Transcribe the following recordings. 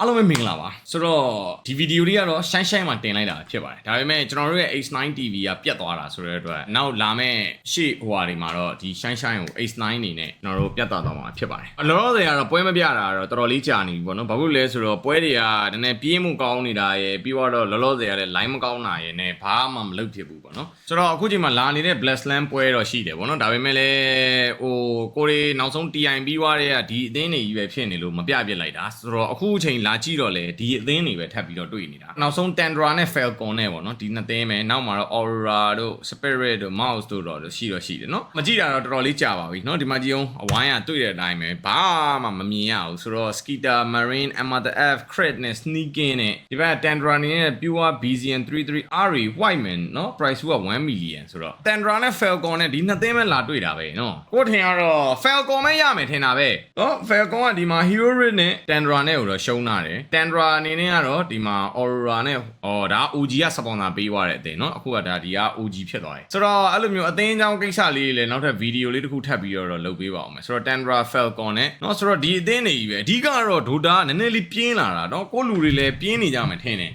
အားလုံးပဲမင်္ဂလာပါဆိုတော့ဒီဗီဒီယိုလေးကတော့ရှိုင်းရှိုင်းမှာတင်လိုက်တာဖြစ်ပါတယ်ဒါပေမဲ့ကျွန်တော်တို့ရဲ့ H9 TV ကပြတ်သွားတာဆိုတဲ့အတွက်နောက်လာမဲ့ရှေ့ဟိုဟာတွေမှာတော့ဒီရှိုင်းရှိုင်းကို H9 အနေနဲ့ကျွန်တော်တို့ပြတ်သွားတော့မှာဖြစ်ပါတယ်အလောလောဆယ်ကတော့ပွဲမပြတာတော့တော်တော်လေးကြာနေပြီပေါ့နော်ဘာဖြစ်လို့လဲဆိုတော့ပွဲတွေကနည်းနည်းပြေးမှုကောင်းနေတာရယ်ပြီးတော့လောလောဆယ်ကလည်း line မကောင်းတာရယ်နဲ့ဘာမှမလုပ်ဖြစ်ဘူးပေါ့နော်ဆိုတော့အခုချိန်မှာလာနေတဲ့ Blessland ပွဲတော့ရှိတယ်ပေါ့နော်ဒါပေမဲ့လည်းဟိုကိုရီနောက်ဆုံး TI ပြီးွားတဲ့ကဒီအသင်းတွေကြီးပဲဖြစ်နေလို့မပြပြလိုက်တာဆိုတော့အခုချိန်လာကြည့်တော့လေဒီအသင်းတွေပဲထပ်ပြီးတော့တွေ့နေတာနောက်ဆုံး Tandra နဲ့ Falcon နဲ့ပေါ့နော်ဒီနှစ်သင်းပဲနောက်မှာတော့ Aurora တို့ Spirit တို့ Mouse တို့တော့ရှိတော့ရှိတယ်နော်မကြည့်တာတော့တော်တော်လေးကြာပါပြီနော်ဒီမှာကြည့်အောင်အဝိုင်းကတွေ့တဲ့အတိုင်းပဲဘာမှမမြင်ရဘူးဆိုတော့ Skeeter Marine Amata F Crit နဲ့ Sneaking နဲ့ဒီဘက် Tandra နေနဲ့ Pure BZN 33 RE Whiteman နော် price က1 million ဆိုတော့ Tandra နဲ့ Falcon နဲ့ဒီနှစ်သင်းပဲလာတွေ့တာပဲနော်ကိုထင်ကတော့ Falcon ပဲရမယ်ထင်တာပဲနော် Falcon ကဒီမှာ Hero Rit နဲ့ Tandra နဲ့ကိုတော့ရှုံးတာတယ် Tandra အနေနဲ့ကတော့ဒီမှာ Aurora နဲ့အော်ဒါ OG က sponsor ပေးသွားတဲ့အတင်းနော်အခုကဒါဒီက OG ဖြစ်သွားတယ်ဆိုတော့အဲ့လိုမျိုးအသင်းအကြောင်းကိစ္စလေးတွေလည်းနောက်ထပ်ဗီဒီယိုလေးတစ်ခုထပ်ပြီးတော့လုပ်ပေးပါအောင်မယ်ဆိုတော့ Tandra Falcon နဲ့နော်ဆိုတော့ဒီအသင်းတွေကြီးပဲအဓိကတော့ Dota ကနည်းနည်းလေးပြင်းလာတာနော်ကိုယ့်လူတွေလည်းပြင်းနေကြမယ်ထင်တယ်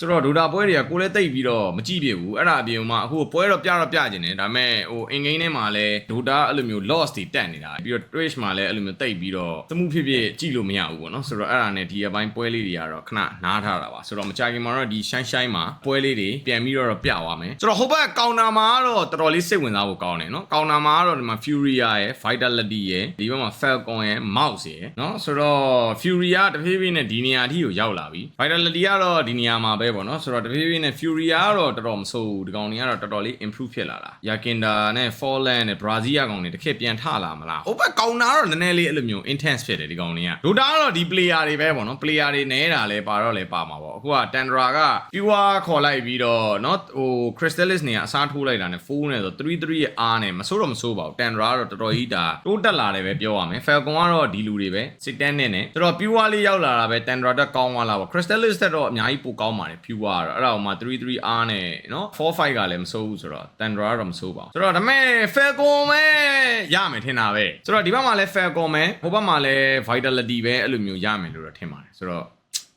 ဆိုတော့ဒိုတာပွဲတွေကကိုလည်းတိတ်ပြီးတော့မကြည့်ပြဘူးအဲ့ဒါအပြင်မှာအခုပွဲတော့ပြတော့ပြကျင်တယ်ဒါပေမဲ့ဟိုအင်ဂိမ်းထဲမှာလည်းဒိုတာအဲ့လိုမျိုး loss တွေတက်နေတာပြီးတော့ Twitch မှာလည်းအဲ့လိုမျိုးတိတ်ပြီးတော့သမှုဖြစ်ဖြစ်ကြည့်လို့မရဘူးပေါ့နော်ဆိုတော့အဲ့ဒါနဲ့ဒီအပိုင်းပွဲလေးတွေကတော့ခဏနားထားတာပါဆိုတော့မကြခင်မှာတော့ဒီရှိုင်းရှိုင်းမှာပွဲလေးတွေပြန်ပြီးတော့ပြသွားမယ်ဆိုတော့ဟိုဘက်ကောင်တာမှာကတော့တော်တော်လေးစိတ်ဝင်စားဖို့ကောင်းတယ်နော်ကောင်တာမှာကတော့ဒီမှာ Furia ရယ် Vitality ရယ်ဒီဘက်မှာ Falcon ရယ် Mouse ရယ်နော်ဆိုတော့ Furia တဖြည်းဖြည်းနဲ့ဒီနေရာအထိကိုရောက်လာပြီ Vitality ကတော့ဒီနေရာမှာပပေါ့နော်ဆိုတော့တဖြည်းဖြည်းနဲ့ Furia ကတော့တော်တော်မဆိုးဘူးဒီကောင်တွေကတော့တော်တော်လေး improve ဖြစ်လာတာ Yakinda နဲ့ Fallen နဲ့ Brazil ကောင်တွေတစ်ခေတ်ပြန်ထလာမလားဟိုဘက်ကောင်တာကတော့နည်းနည်းလေးအဲ့လိုမျိုး intense ဖြစ်တယ်ဒီကောင်တွေက Dota ကတော့ဒီ player တွေပဲပေါ့နော် player တွေနဲတာလဲပါတော့လဲပါမှာပေါ့အခုက Tandra က pure ခေါ်လိုက်ပြီးတော့เนาะဟို Crystallis နေကအစားထိုးလိုက်တာနဲ့4နဲ့ဆို33ရဲ့ R နဲ့မဆိုးတော့မဆိုးပါဘူး Tandra ကတော့တော်တော်ကြီးဒါတိုးတက်လာတယ်ပဲပြောရမယ် Falcon ကတော့ဒီလူတွေပဲစစ်တန်းနဲ့နဲ့တော်တော် pure လေးရောက်လာတာပဲ Tandra တက်ကောင်းသွားလာပေါ့ Crystallis တက်တော့အများကြီးပိုကောင်းပါတယ် တယ်ဖြူဝါတော့အဲ့ဒါအောင်မှ33 R နဲ့နော်45ကလည်းမစိုးဘူးဆိုတော့ Tundra တော့မစိုးပါဘူးဆိုတော့ဒါပေမဲ့ Falcon ပဲရမယ်ထင်တာပဲဆိုတော့ဒီဘက်မှာလည်း Falcon ပဲဟိုဘက်မှာလည်း Vitality ပဲအဲ့လိုမျိုးရမယ်လို့တော့ထင်ပါတယ်ဆိုတော့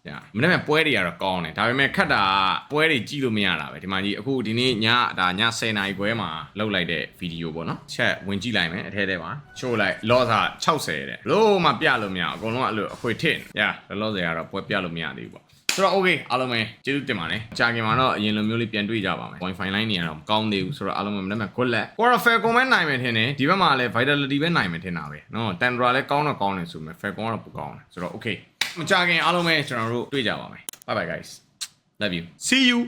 ညမနေ့ကပွဲတွေကတော့ကောင်းတယ်ဒါပေမဲ့ခက်တာပွဲတွေကြည့်လို့မရတာပဲဒီမှာကြီးအခုဒီနေ့ညဒါည10နာရီခွဲမှာလောက်လိုက်တဲ့ဗီဒီယိုပေါ့နော်ချက်ဝင်ကြည့်လိုက်မယ်အထဲထဲမှာချိုးလိုက်လော့စာ60တဲ့ဘလို့မှပြလို့မရအကုန်လုံးအဲ့လိုအခွေထင့်ညလော့စာကတော့ပွဲပြလို့မရသေးဘူးပေါ့ ဆိုတော့ okay အားလုံးပဲကျေးဇူးတင်ပါတယ်ကြာခင်မှာတော့အရင်လိုမျိုးလေးပြန်တွေ့ကြပါမယ် Wi-Fi line နေရတော့မကောင်းသေးဘူးဆိုတော့အားလုံးပဲမနေ့က good luck Quora comment နိုင်မယ်ထင်တယ်ဒီဘက်မှာလည်း Vitality ပဲနိုင်မယ်ထင်တာပဲနော် Tandra လည်းကောင်းတော့ကောင်းတယ်ဆိုပေမဲ့ Falcon ကတော့ပိုကောင်းတယ်ဆိုတော့ okay မကြခင်အားလုံးပဲကျွန်တော်တို့တွေ့ကြပါမယ် bye bye guys love you see you